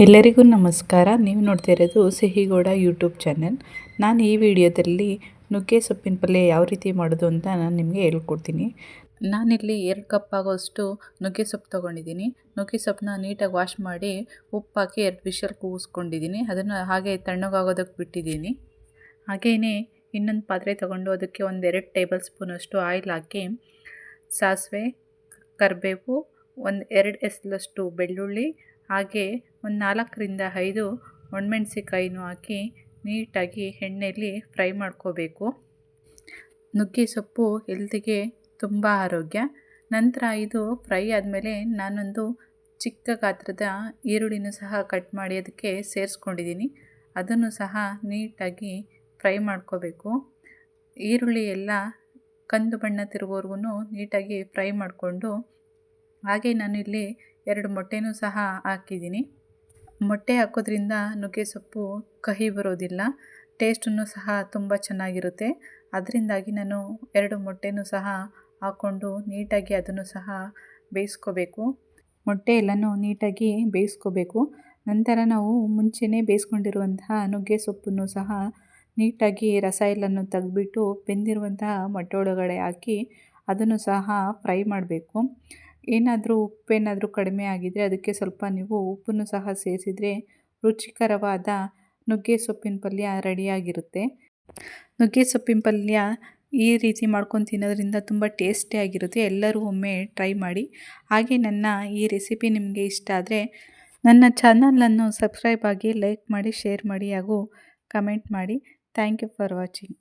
ಎಲ್ಲರಿಗೂ ನಮಸ್ಕಾರ. ನೀವು ನೋಡ್ತಾ ಇರೋದು ಸಿಹಿಗೌಡ ಯೂಟ್ಯೂಬ್ ಚಾನೆಲ್. ನಾನು ಈ ವಿಡಿಯೋದಲ್ಲಿ ನುಗ್ಗೆ ಸೊಪ್ಪಿನ ಪಲ್ಯ ಯಾವ ರೀತಿ ಮಾಡೋದು ಅಂತ ನಾನು ನಿಮಗೆ ಹೇಳ್ಕೊಡ್ತೀನಿ. ನಾನಿಲ್ಲಿ ಎರಡು ಕಪ್ ಆಗೋಷ್ಟು ನುಗ್ಗೆ ಸೊಪ್ಪು ತೊಗೊಂಡಿದ್ದೀನಿ. ನುಗ್ಗೆ ಸೊಪ್ಪನ್ನ ನೀಟಾಗಿ ವಾಶ್ ಮಾಡಿ ಉಪ್ಪು ಹಾಕಿ ಎರಡು ವಿಷಲ್ ಕೂಗಿಸ್ಕೊಂಡಿದ್ದೀನಿ. ಅದನ್ನು ಹಾಗೆ ತಣ್ಣಗಾಗೋದಕ್ಕೆ ಬಿಟ್ಟಿದ್ದೀನಿ. ಹಾಗೆಯೇ ಇನ್ನೊಂದು ಪಾತ್ರೆ ತೊಗೊಂಡು ಅದಕ್ಕೆ ಒಂದೆರಡು ಟೇಬಲ್ ಸ್ಪೂನಷ್ಟು ಆಯಿಲ್ ಹಾಕಿ ಸಾಸಿವೆ, ಕರಿಬೇವು, ಒಂದು ಎರಡು ಎಸಲಷ್ಟು ಬೆಳ್ಳುಳ್ಳಿ ಹಾಗೆ ಒಂದು ನಾಲ್ಕರಿಂದ ಐದು ಒಣಮೆಣ್ಸಿಕಾಯಿನೂ ಹಾಕಿ ನೀಟಾಗಿ ಎಣ್ಣೆಯಲ್ಲಿ ಫ್ರೈ ಮಾಡ್ಕೋಬೇಕು. ನುಗ್ಗೆ ಸೊಪ್ಪು ಹೆಲ್ತಿಗೆ ತುಂಬ ಆರೋಗ್ಯ. ನಂತರ ಇದು ಫ್ರೈ ಆದಮೇಲೆ ನಾನೊಂದು ಚಿಕ್ಕ ಗಾತ್ರದ ಈರುಳ್ಳಿನೂ ಸಹ ಕಟ್ ಮಾಡಿ ಅದಕ್ಕೆ ಸೇರಿಸ್ಕೊಂಡಿದ್ದೀನಿ. ಅದನ್ನು ಸಹ ನೀಟಾಗಿ ಫ್ರೈ ಮಾಡ್ಕೋಬೇಕು. ಈರುಳ್ಳಿ ಎಲ್ಲ ಕಂದು ಬಣ್ಣ ತಿರುಗೋವರೆಗೂ ನೀಟಾಗಿ ಫ್ರೈ ಮಾಡಿಕೊಂಡು ಹಾಗೆ ನಾನು ಇಲ್ಲಿ ಎರಡು ಮೊಟ್ಟೆನೂ ಸಹ ಹಾಕಿದ್ದೀನಿ. ಮೊಟ್ಟೆ ಹಾಕೋದ್ರಿಂದ ನುಗ್ಗೆ ಸೊಪ್ಪು ಕಹಿ ಬರೋದಿಲ್ಲ. ಟೇಸ್ಟನ್ನು ಸಹ ತುಂಬ ಚೆನ್ನಾಗಿರುತ್ತೆ. ಅದರಿಂದಾಗಿ ನಾನು ಎರಡು ಮೊಟ್ಟೆನೂ ಸಹ ಹಾಕ್ಕೊಂಡು ನೀಟಾಗಿ ಅದನ್ನು ಸಹ ಬೇಯಿಸ್ಕೋಬೇಕು. ಮೊಟ್ಟೆ ಎಲ್ಲನೂ ನೀಟಾಗಿ ಬೇಯಿಸ್ಕೋಬೇಕು. ನಂತರ ನಾವು ಮುಂಚೆನೇ ಬೇಯಿಸ್ಕೊಂಡಿರುವಂತಹ ನುಗ್ಗೆ ಸೊಪ್ಪನ್ನು ಸಹ ನೀಟಾಗಿ ರಸ ಎಲ್ಲನೂ ತೆಗೆದ್ಬಿಟ್ಟು ಬೆಂದಿರುವಂತಹ ಮೊಟ್ಟೆ ಒಳಗಡೆ ಹಾಕಿ ಅದನ್ನು ಸಹ ಫ್ರೈ ಮಾಡಬೇಕು. ಏನಾದರೂ ಉಪ್ಪೇನಾದರೂ ಕಡಿಮೆ ಆಗಿದ್ದರೆ ಅದಕ್ಕೆ ಸ್ವಲ್ಪ ನೀವು ಉಪ್ಪನ್ನು ಸಹ ಸೇರಿಸಿದರೆ ರುಚಿಕರವಾದ ನುಗ್ಗೆ ಸೊಪ್ಪಿನ ಪಲ್ಯ ರೆಡಿಯಾಗಿರುತ್ತೆ. ನುಗ್ಗೆ ಸೊಪ್ಪಿನ ಪಲ್ಯ ಈ ರೀತಿ ಮಾಡ್ಕೊಂಡು ತಿನ್ನೋದ್ರಿಂದ ತುಂಬ ಟೇಸ್ಟಿಯಾಗಿರುತ್ತೆ ಎಲ್ಲರೂ ಒಮ್ಮೆ ಟ್ರೈ ಮಾಡಿ. ಹಾಗೆ ನನ್ನ ಈ ರೆಸಿಪಿ ನಿಮಗೆ ಇಷ್ಟ ಆದರೆ ನನ್ನ ಚಾನಲನ್ನು ಸಬ್ಸ್ಕ್ರೈಬ್ ಆಗಿ ಲೈಕ್ ಮಾಡಿ, ಶೇರ್ ಮಾಡಿ ಹಾಗೂ ಕಮೆಂಟ್ ಮಾಡಿ. Thank you for watching.